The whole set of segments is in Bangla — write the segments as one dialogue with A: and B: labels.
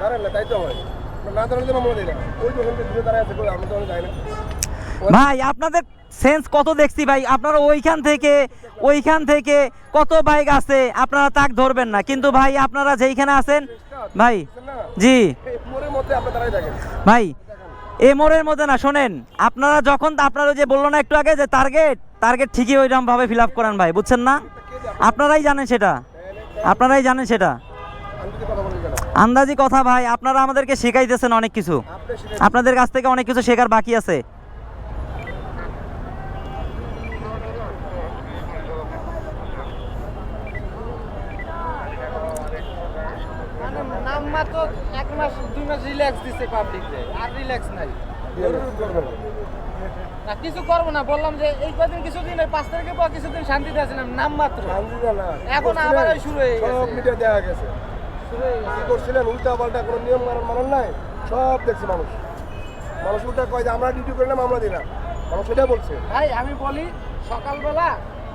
A: দাঁড়ান না তাই তো হয়। না দাঁড়ালে মামলা দিই না। ওই দোকান থেকে দূরে দাঁড়ায় আছে আমি তো যাই না।
B: ভাই আপনাদের সেন্স কত দেখছি ভাই? আপনারা ওইখান থেকে ওইখান থেকে কত বাইক আছে আপনারা তাক ধরবেন না। কিন্তু ভাই আপনারা যেইখানে আছেন ভাই জি। ভাই এ মোড়ের মধ্যে না শোনেন আপনারা যখন আপনারা যে বলল না একটু আগে যে টার্গেট টার্গেট ঠিকই ওইরকম ভাবে ফিল আপ করেন ভাই বুঝছেন না? আপনারাই জানেন সেটা। আপনারাই জানেন সেটা
A: আমি যদি কথা বলি কেন
B: আন্দাজি কথা ভাই আপনারা আমাদেরকে শেখাইতেছেন অনেক কিছু আপনাদের কাছ থেকে অনেক কিছু শেখার বাকি আছে
C: নাম মাত্র এক মাস দুই মাস রিল্যাক্স দিচ্ছে আর রিল্যাক্স নাই
A: জরুরি করবেন না।
C: না কিছু করব না বললাম যে এই কদিন কিছুদিন পাঁচ তারিখের পর কিছুদিন শান্তিতে আছিলাম নাম মাত্র। এখন আবার শুরু হয়ে গেছে।
A: কি করছিলেন? উল্টা পাল্টা কোনো নিয়ম মানার মানার নাই? সব দেখছে মানুষ। মানুষ উল্টা কয় যে আমরা ডিউটি করি না মামলা দিই না। মানুষ সেটা বলছে।
C: ভাই আমি বলি সকালবেলা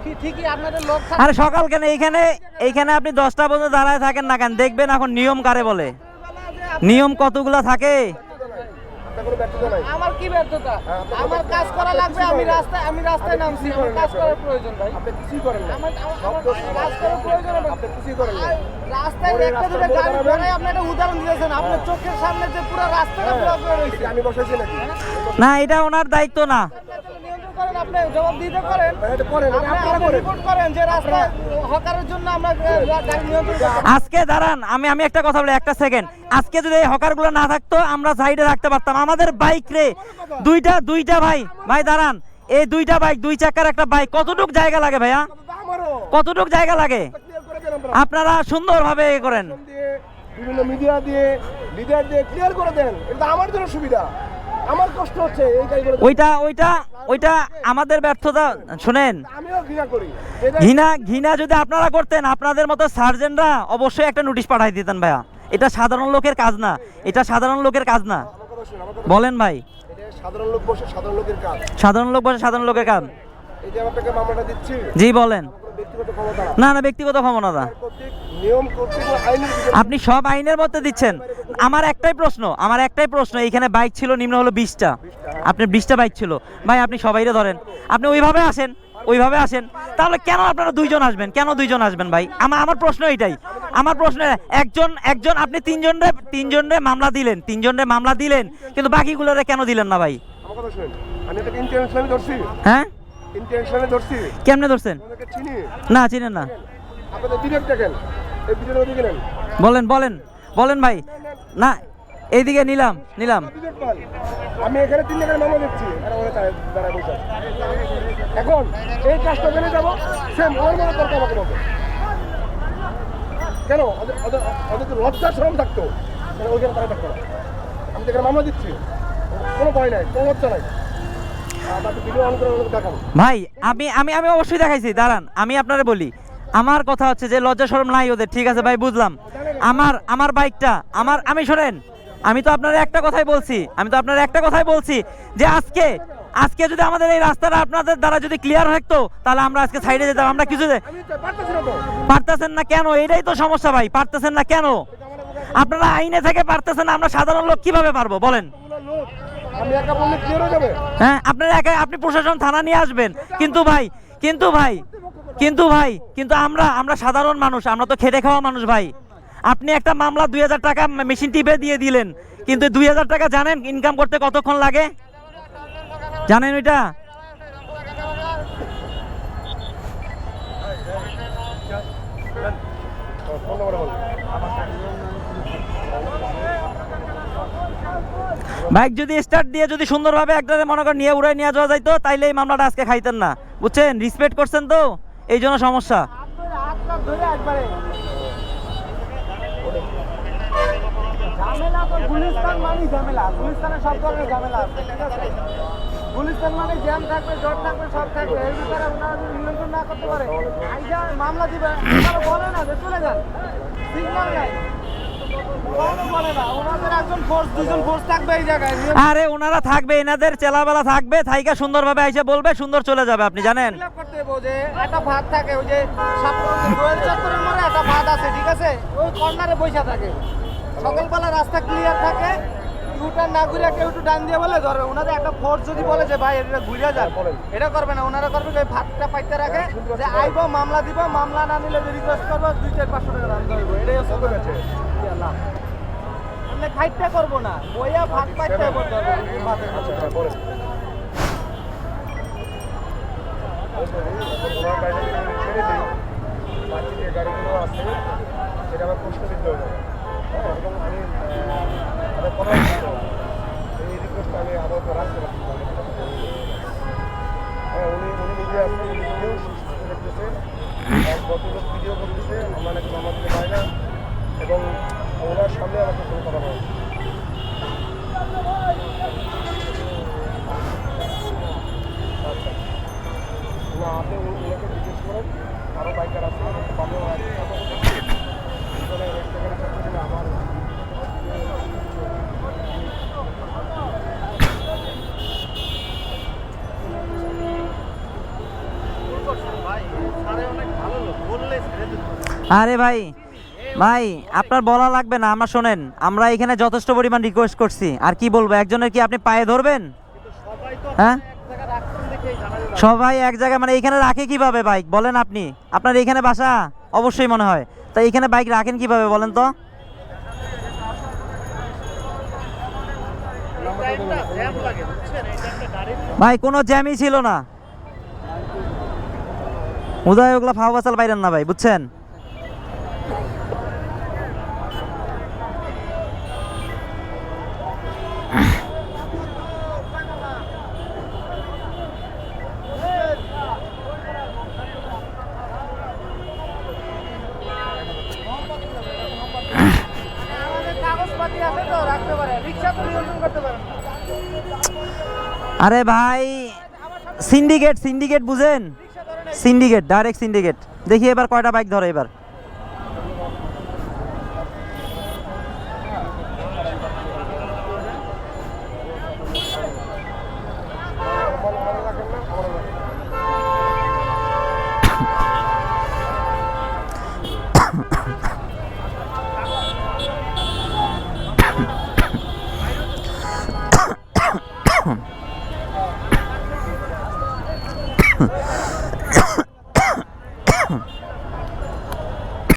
C: ঠিক- ঠিকই আপনাদের
B: আরে সকাল কেন? এইখানে এইখানে আপনি দশটা পর্যন্ত দাঁড়ায় থাকেন না কেন? দেখবেন এখন নিয়ম কারে বলে। নিয়ম কতগুলা থাকে
A: আপনার কোনো ব্যর্থতা নাই
C: আমার কি ব্যর্থতা?
A: হ্যাঁ,
C: আমার কাজ করা লাগবে আমি রাস্তায় আমি রাস্তায় নামছি আমার কাজ করার প্রয়োজন ভাই
A: আপনি কিছুই করেন না
C: আমার আমার-
A: সব
C: আমার
A: দোষ
C: কাজ করার প্রয়োজন
A: আপনি কিছুই করেন না
C: রাস্তায় একটা দুটো গাড়ি
A: দাঁড়াবেন।
C: আপনি একটা উদাহরণ দিয়েছেন আপনার চোখের সামনে যে পুরো রাস্তাটা
A: হ্যাঁ,
C: রয়েছে।
A: আমি বসাইছি নাকি?
B: না এটা ওনার দায়িত্ব না।
C: করেন আপনি জবাব দিতে করেন
A: হ্যাঁ, করেন।
C: রিপোর্ট যে রাস্তায় হকারের জন্য আমরা
B: আজকে দাঁড়ান আমি আমি একটা কথা বলি একটা সেকেন্ড আজকে যদি এই হকারগুলো না থাকতো আমরা সাইডে রাখতে পারতাম। আমাদের বাইক রে দুইটা দুইটা ভাই ভাই দাঁড়ান। এই দুইটা বাইক দুই চাকার একটা বাইক কতটুক জায়গা লাগে ভাইয়া? কতটুক জায়গা লাগে?
A: আপনারা
B: সুন্দরভাবে এ করেন।
A: দিয়ে বিভিন্ন মিডিয়া দিয়ে লিডার দিয়ে ক্লিয়ার করে দেন। এটা আমার জন্য সুবিধা। আমার কষ্ট হচ্ছে এই গাড়িগুলো
B: ওইটা ওইটা ওইটা আমাদের ব্যর্থতা শোনেন।
A: আমিও ঘৃণা করি।
B: ঘৃণা ঘৃণা যদি আপনারা করতেন আপনাদের মতো সার্জেনরা অবশ্যই একটা নোটিশ পাঠাই দিতেন ভাইয়া। এটা সাধারণ লোকের কাজ না এটা সাধারণ লোকের কাজ না। বলেন ভাই।
A: সাধারণ লোক বসে সাধারণ লোকের কাজ।
B: সাধারণ লোক বসে সাধারণ লোকের কাজ। জি বলেন।
A: না।
B: না ব্যক্তিগত ক্ষমতা আপনি সব আইনের মধ্যে দিচ্ছেন। আমার একটাই প্রশ্ন আমার একটাই প্রশ্ন এইখানে বাইক ছিল নিম্ন হলো বিশটা। আপনার বিশটা বাইক ছিল। ভাই আপনি সবাইরে ধরেন। আপনি ওইভাবে আসেন ওইভাবে আসেন। তাহলে কেন আপনারা দুইজন আসবেন? কেন দুইজন আসবেন ভাই? আমার আমার প্রশ্ন এইটাই। আমার প্রশ্ন একজন একজন আপনি তিনজন রে তিনজনরে তিনজনরে মামলা দিলেন তিনজনরে মামলা দিলেন কিন্তু বাকিগুলোরে কেন দিলেন না ভাই? হ্যাঁ? কেমনে ধরছেন? না চিনেন না। বলেন বলেন। বলেন ভাই না এইদিকে নিলাম নিলাম।
A: আমি এখানে তিন জায়গায় মামলা দিচ্ছি। এখন এই কাজটা মেনে যাব সেম ওর মনে আমাকে কেন? ওদের লজ্জা শ্রম থাকতো। ওইখানে দাঁড়ায় থাকতো না? আমি তো এখানে মামলা দিচ্ছি। কোনো ভয় নাই কোনো লজ্জা নাই।
B: ভাই আমি আমি আমি অবশ্যই দেখাইছি দাঁড়ান আমি আপনারে বলি। আমার কথা হচ্ছে যে লজ্জা শরম নাই ওদের ঠিক আছে ভাই বুঝলাম। আমার আমার বাইকটা, আমার, আমি শোনেন, আমি তো আপনার একটা কথাই বলছি, আমি তো আপনার একটা কথাই বলছি যে আজকে আজকে যদি আমাদের এই রাস্তাটা আপনাদের দ্বারা যদি ক্লিয়ার থাকতো তাহলে আমরা আজকে সাইডে যেতাম, আমরা কিছু পারতেছেন না কেন? এটাই তো সমস্যা ভাই, পারতেছেন না কেন? আপনারা আইনে থেকে পারতেছেন আমরা সাধারণ লোক কীভাবে পারব? বলেন।
A: হ্যাঁ
B: আপনারা একা, আপনি প্রশাসন, থানা নিয়ে আসবেন। কিন্তু ভাই কিন্তু ভাই কিন্তু ভাই, কিন্তু আমরা আমরা সাধারণ মানুষ, আমরা তো খেটে খাওয়া মানুষ ভাই। আপনি একটা মামলা দুই হাজার টাকা মেশিন টিপে দিয়ে দিলেন, কিন্তু দুই হাজার টাকা জানেন ইনকাম করতে কতক্ষণ লাগে? জানেন ওইটা? বাইক যদি স্টার্ট দিয়ে যদি সুন্দরভাবে একটা মনে করেন নিয়ে উড়াই নিয়ে যাওয়া যাইতো, তাইলে এই মামলাটা আজকে খাইতেন না। বুঝছেন? রিসপেক্ট করছেন তো? এই জন্য সমস্যা
C: ঝামেলা তো গুলিস্তান মানে ঝামেলা গুলিস্তানে সব ধরনের ঝামেলা আছে ঠিক আছে? গুলিস্তান মানে জ্যাম থাকবে জট থাকবে সব থাকবে এর ভিতরে ওনারা যদি নিয়ন্ত্রণ না করতে পারে আইজা মামলা দিবে বলে না যে চলে যান সিগন্যাল নাই।
B: আরে ওনারা থাকবে এনাদের চেলাবেলা থাকবে থাইকা সুন্দরভাবে এসে বলবে সুন্দর চলে যাবে আপনি জানেন।
C: একটা ভাত থাকে ওই যে চত্বরের মধ্যে একটা ভাত আছে ঠিক আছে? ওই কর্নারে বসে থাকে। সকালবেলা রাস্তা ক্লিয়ার থাকে ইউটার না ঘুরে কেউ একটু ডান দিয়ে বলে ধরবে ওনাদের একটা ফোর্স যদি বলে যে ভাই এটা ঘুরে যান। এটা করবে না ওনারা করবে যে ভাতটা পাইতে রাখে যে আইবো মামলা দিব মামলা না নিলে রিকোয়েস্ট করব দুই চার পাঁচশো টাকা দাম ধরবো। এটাই হচ্ছে আমরা খাইতে করব না বইয়া ভাত পাইতে করতে হবে ভাতের
A: আচ্ছা। হ্যাঁ দিই গাড়িগুলো আছে সেটা হয়ে হ্যাঁ আবার। হ্যাঁ মামা দিতে না এবং ওনার সামনে আমাকে কোনো করা বলে না। আচ্ছা না আপনি উ- উনাকে জিজ্ঞেস করেন আরও বাইকার আছে পাবেও আছে দুজনে এক জায়গায় থাকতে গেলে আমার
B: আরে ভাই ভাই, আপনার বলা লাগবে না, আমরা শোনেন, আমরা এখানে যথেষ্ট পরিমাণ রিকোয়েস্ট করছি, আর কি বলব, একজনের কি আপনি পায়ে ধরবেন? হ্যাঁ? সবাই এক জায়গায় মানে এখানে রাখে কীভাবে বাইক বলেন আপনি, আপনার এখানে বাসা অবশ্যই মনে হয়, তা এখানে বাইক রাখেন কীভাবে বলেন তো? ভাই, কোনো জ্যামই ছিল না। উদয় ওগুলা ফাও বাসাল বাইরেন না ভাই, বুঝছেন
C: আমাদের কাগজপাতি আছে তো রাখতে পারে রিক্সা তো নিয়ন্ত্রণ করতে পারে না
B: আরে ভাই সিন্ডিকেট সিন্ডিকেট বুঝেন? সিন্ডিকেট ডাইরেক্ট সিন্ডিকেট দেখি এবার কয়টা বাইক ধরে এবার।